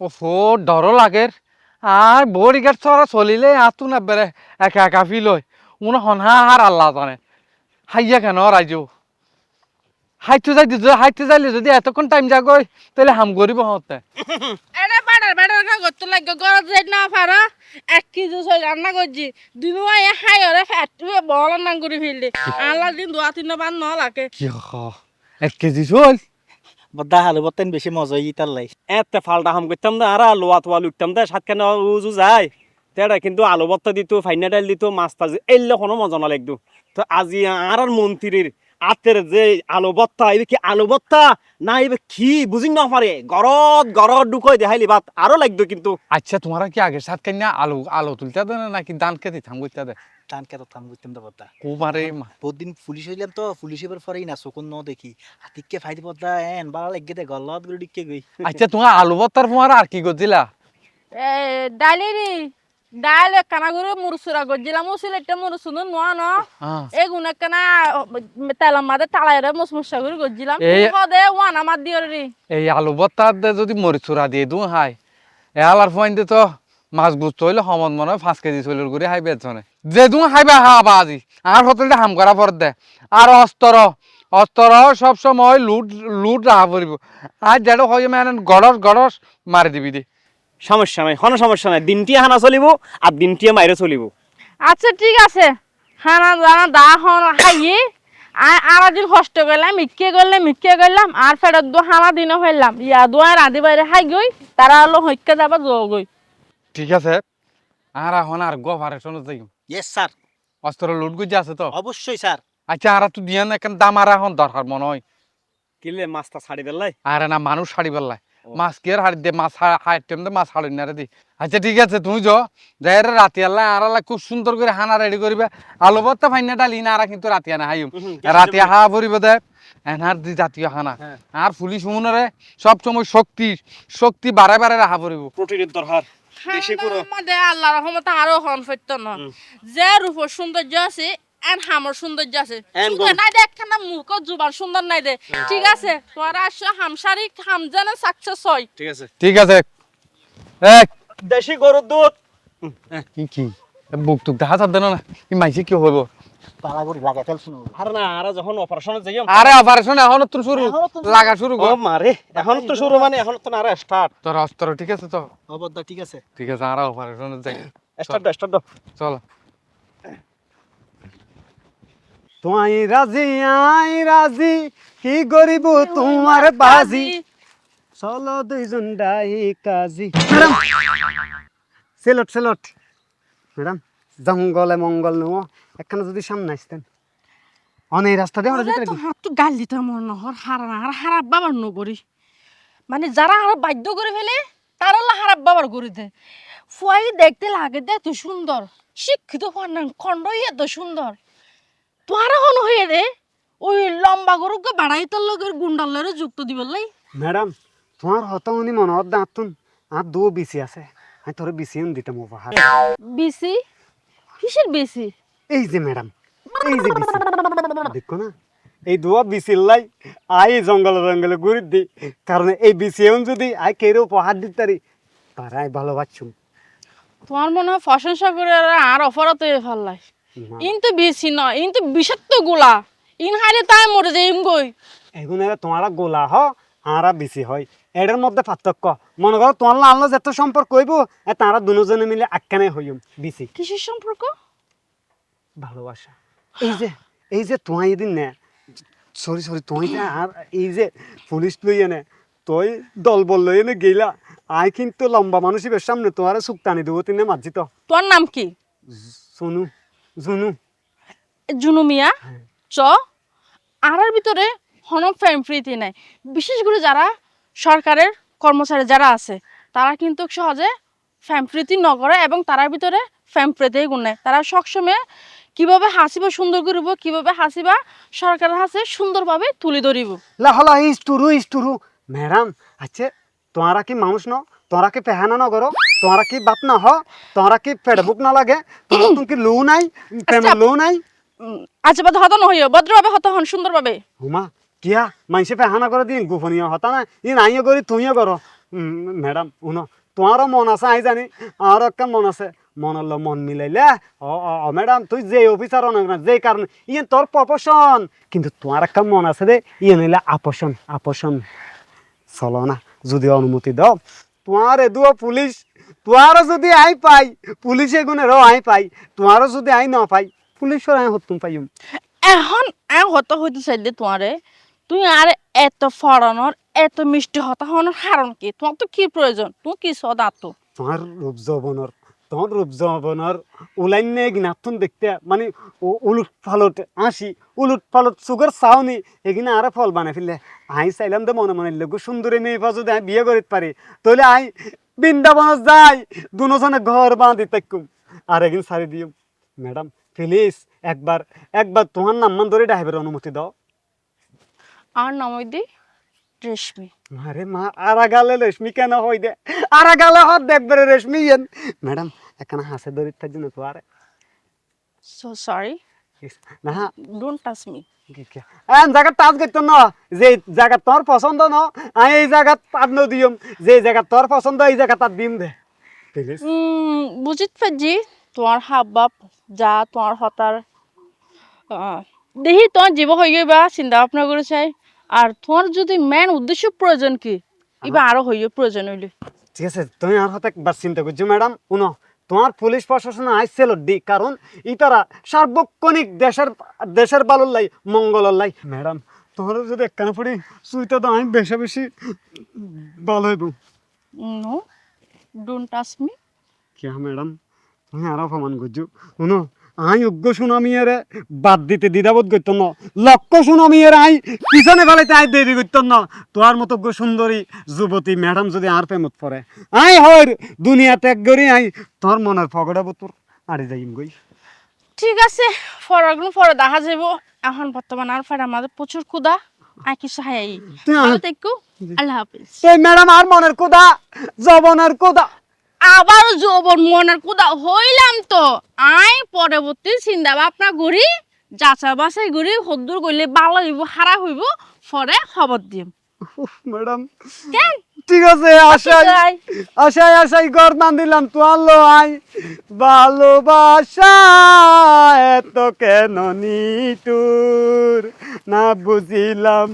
ওফো ডরও লাগের আর বড়ি গেট ছড়া চলিলে আতু না বেড়ে একা একা ফিল হয়। উনো হনহা আর আল্লাহ জানে। হাইয়া কেন রাইজু হাইতে যাই দিত হাইতে যাইলে যদি এতক্ষণ টাইম যাগই তাহলে হাম করিব হতে এটা বাটার বাটার কা করতে লাগে গরত যাই না পারা এক কেজি সই রান্না করছি দুই মাই হাই ওরে ফ্যাক্টরি বল না করে ফেললে। আল্লাহ দিন দোয়া তিন বান ন লাগে এক কেজি চল। বদ্দা হালু বতেন বেশি মজা হই তার লাই। এতে ফালটা হাম করতাম না, আর আলু আতোয়া লুকতাম দে সাতখানে উজু যায়। তেরা কিন্তু আলু বত্তা দিত, ফাইনা ডাল দিত, মাছ তাজ, এলে কোনো মজা না লাগতো। তো আজি আর মন্ত্রীর আতের যে আলু ভর্তা এবে কি আলু ভর্তা না এবে কি বুঝি না পারে। গরত গরত ঢুকই দেখাইলি ভাত আরও লাগতো কিন্তু। আচ্ছা তোমারা কি আগে সাত কান্না আলু আলু তুলতে দেয় নাকি ধান কেটে থাম করতে দেয় টান কে তো থাম করতাম তো। বদ্দা কুমারে বহুত দিন পুলিশ হইলাম তো পুলিশ এবার পরেই না চকুন ন দেখি। হাতিককে ফাইতে বদ্দা এন বালা লাগে দে গলত করে ডিকে গই। আচ্ছা তোমার আলু ভর্তার তোমার আর কি করছিলা এ ডালিরি ডাল কানা করে মুরসুরা গজিলাম মুসিল মুরসুন নোয়া ন এগুন কানা তেলাম মাদে টালাইরে মুসমুসা করে গজিলাম এই- দে ওয়ান আমার দিও রে এই আলু ভর্তার দে যদি চূড়া দিয়ে দিও হাই এ আলার পয়েন্টে তো মাছ গুছতে হইলে সমত মনে হয় পাঁচ কেজি চলির করে হাইবে জনে যে তুমি হাইবা হাবা আজি আর হোটেলটা হাম করা পর দে আর অস্তর অস্তর সব সময় লুট লুট রাহা পড়িব আর যেটা হয় মানে গড়স গড়স মারি দিবি দি সমস্যা নাই কোনো সমস্যা নাই। দিনটি হানা চলিব আর দিনটি মাইরে চলিব। আচ্ছা ঠিক আছে। হানা জানা দা হন খাইয়ে আর দিন কষ্ট করলাম মিটকে করলাম মিটকে করলাম আর ফেরত দো হানা দিনও ফেললাম ইয়া দোয়া রাঁধি বাইরে খাই গই তারা হলো হইকে যাবা জো গই। ঠিক আছে। আর এখন আর গোপারেশনে যাই। ইয়েস স্যার অস্ত্র লুট গুজি আছে তো? অবশ্যই স্যার আচ্ছা আর তুই দিয়ে না কেন দাম আর এখন দরকার মনে হয়। কিলে মাছটা ছাড়ি বেলাই আরে না মানুষ হাড়ি পেলাই মাছ কি আর হাড়ি দে মাছ হাড়ি টেম দে মাছ হাড়ি না রে দি। আচ্ছা ঠিক আছে তুই যো যাই রে রাতি আল্লাহ আর আল্লাহ খুব সুন্দর করে হানা রেডি করিবে আলু ভর্তা ফাইনা ডালি না আর কিন্তু রাতি আনা হাইম রাতি হা পরিব দে। এনার দি জাতীয় হানা আর পুলিশ মনে সব সময় শক্তি শক্তি বারে বারে রাখা পরিব প্রোটিনের দরকার দেশে পুরো আল্লাহ রহমতে আরও হন ফেরত না যে রূপ সৌন্দর্য আছে এন হামর সৌন্দর্য আছে। নাই দে একখানা মুখ জুবান সুন্দর নাই দে। ঠিক আছে তোরা আসো হামসারি হামজানে সাকসেস হয়। ঠিক আছে। ঠিক আছে। এক দেশি গরুর দুধ। কি কি? বুক টুক দেখা যাবে না কি মাইছে কি হইব? পালা লাগা ফেল শুনো। আর না আর যখন অপারেশনে যাই আরে অপারেশন এখন তো শুরু। লাগা শুরু ও কর মারে এখন তো শুরু মানে এখন তো না স্টার্ট তোর অস্ত্র ঠিক আছে তো? ঠিক আছে। ঠিক আছে আর অপারেশন যাই। স্টার্ট স্টার্ট চল। তোমায় রাজি, আই রাজি, কি করিব তোমার বাজি? চলো দুইজন ডাই কাজি। ম্যাডাম, সেলট সেলট। ম্যাডাম, জঙ্গলে মঙ্গল নেও একখানে যদি সামনে আসতেন। অনেক রাস্তা দিয়ে আমরা যেতে তো গাল দিতে মন নহর, হারা না আর হারাপ বাবার নগরি। মানে যারা আর বাধ্য করে ফেলে, তারা হারাপ বাবার করে দেয় ফুয়াই দেখতে লাগে দে, এত সুন্দর। শিক্ষিত হওয়ার না খণ্ড এত সুন্দর। তোরা হন হয়ে দে। ওই লম্বা গরুকে বাড়াই তোর লোকের গুন্ডার লরে যুক্ত দিবলাই ম্যাডাম তোমার হত উনি মনে হত দাঁতুন। আর দু বিসি আছে। আমি তোর বিসি দিতাম উপহার বেশি কিসের বেশি এই যে ম্যাডাম এই যে বিসি। দেখো না এই দুয়া বিসির লাই আই জঙ্গলে জঙ্গলে ঘুরি দি। কারণ এই বিসি যদি আই কেউ উপহার দিতে পারি তারাই ভালোবাসছুম তোমার মনে হয় প্রশংসা করে আর অফারত হয়ে ফেললাই ইন তো বেশি নয় ইন তো বিষাক্ত গোলা। ইন হারে তাই মরে যাই গই। এগুলো তোমারা গোলা হ আরা বেশি হয়। এটার মধ্যে পার্থক্য। মনে করো তোমার আল্লাহ যত সম্পর্ক হইব এ তারা দুজনে মিলে আখ্যানে হইম বেশি। কিসের সম্পর্ক? ভালোবাসা। এই যে এই যে তোমায় এদিন নে সরি সরি তুই আর এই যে পুলিশ লই এনে তুই দল বল লই এনে গেলা আই কিন্তু লম্বা মানুষের সামনে তোমার সুখ টানি দেবো তিনে মাঝি তো তোর নাম কি? শুনু জুনু। জুনু মিয়া? চ। আরার ভিতরে হন ফ্যাম প্রীতি নাই। বিশেষ করে যারা সরকারের কর্মচারী যারা আছে তারা কিন্তু সহজে ফ্যাম প্রীতি নগরে এবং তারার ভিতরে ফ্যাম প্রীতি গুণ নেয়। তারা সবসময় কীভাবে হাসিবা সুন্দর করিব কীভাবে হাসিবা সরকারের হাসে সুন্দরভাবে তুলে ধরিব। লাহলা ইস্টুরু ইস্টুরু ম্যাডাম আচ্ছা তোমরা কি মানুষ ন? তোমরা কি পেহানা ন করো? তোমরা কি বাপ না হ তোমরা কি ফেডবুক না লাগে? তোমার তুমি কি লো নাই? প্রেম Stop. লো নাই? আচ্ছা বাদ হত নহইও ভদ্রভাবে হত হন সুন্দরভাবে। হুমা কিয়া? মানুষে পেহানা করে দিন গোপনীয় হতা না? ই নাইও করি তুমিও করো। ম্যাডাম শুনো তোমারও মন আছে আই জানি আমারও একটা মন আছে। মনের লো মন মিলাইলে ও ম্যাডাম তুই যে অফিসার অনেক না যে কারণে ইয়ে তোর প্রপোশন কিন্তু তোমার একটা মন আছে রে ইয়ে নিলে আপসন আপসন। চলো না যদি অনুমতি দাও তোমার এদুও পুলিশ তোমারও যদি আই পাই পুলিশ এগুনেরও আই পাই তোমারও যদি আই না পাই পুলিশের আই হতুম পাইম। এখন এ হত হইতে চাইলে তোমারে তুই আর এত ফরানোর এত মিষ্টি হতা হওয়ার কারণ কি? তোমার তো কি প্রয়োজন তুমি কি সদা তো তোমার রূপ যৌবনের তোমার রূপ যৌবনের উলাইনে গিনাথন দেখতে মানে উলুট ফালট আসি উলুট ফালট সুগার চাওনি এগিনা আরে ফল বানাই ফেললে আই চাইলাম তো মনে মনে লোক সুন্দরী মেয়ে পা যদি আমি বিয়ে করিতে পারি তাহলে আই বৃন্দাবন যাই দুজনে ঘর বাঁধি তাকুম আর একদিন সারি দিও। ম্যাডাম প্লিজ একবার একবার তোমার নাম্মান ধরে ডাইভের অনুমতি দাও। আর নামই দি রেশমি। আরে মা আরা গালে রেশমি কেন হই দে? আরা গালে হত দেখবে রেশমি ইয়েন ম্যাডাম এখানে হাসে ধরে থাকছে না তো আরে। সো সরি না। ডোন্ট টাচ মি জায়গা টাচ করতো না যে জায়গা তোর পছন্দ ন আমি এই জায়গা তার ন দিম যে জায়গা তোর পছন্দ এই জায়গা তার দিম দে। বুঝিত পারছি তোমার হাব বাপ যা তোমার হতার দেখি তোমার জীব হয়ে গিয়ে বা চিন্তা ভাবনা করে চাই আর তোমার যদি মেন উদ্দেশ্য প্রয়োজন কি এবার আরও হইয়ে প্রয়োজন হইলে ঠিক আছে তুমি আর হাতে একবার চিন্তা করছ ম্যাডাম শুনো। তোমার পুলিশ প্রশাসন আইসেল ডি কারণ ইতারা সার্বক্ষণিক দেশের দেশের বালুর লাই মঙ্গলের লাই। ম্যাডাম তোমার যদি একখানে পড়ি সুইটা তো আমি বেশি বেশি ভালো হইব। নো ডোন্ট টাচ মি কিয়া ম্যাডাম তুমি আর অপমান করছ। শুনো আই অজ্ঞ সুনামি এর বাদ দিতে দ্বিধাবোধ করতো না লক্ষ্য সুনামি এর আই পিছনে ফেলাইতে আই দেরি করতো না তোর মতো গো সুন্দরী যুবতী ম্যাডাম যদি আর প্রেমত পড়ে। আই হর দুনিয়া ত্যাগ করি আই তোর মনের পগড়া বতুর আরে যাইম গই। ঠিক আছে ফরগুলো পরে দেখা যাব এখন বর্তমান আর ফের আমাদের প্রচুর ক্ষুদা আর কিছু হাই তুই আল্লাহ হাফিজ। এই ম্যাডাম আর মনের কোদা জবনের কোদা আবার যৌবন মনের কুদা হইলাম তো। আই পরবর্তী চিন্তা ভাবনা করি যাচা বাছাই করি হদ্দুর করলে ভালো হইব হারা হইব পরে খবর দিম। ম্যাডাম। ঠিক আছে আশাই। যাই। আশাই আশাই ঘর বান্ধিলাম তো আলো আই। ভালোবাসা এত কেন নিটুর না বুঝিলাম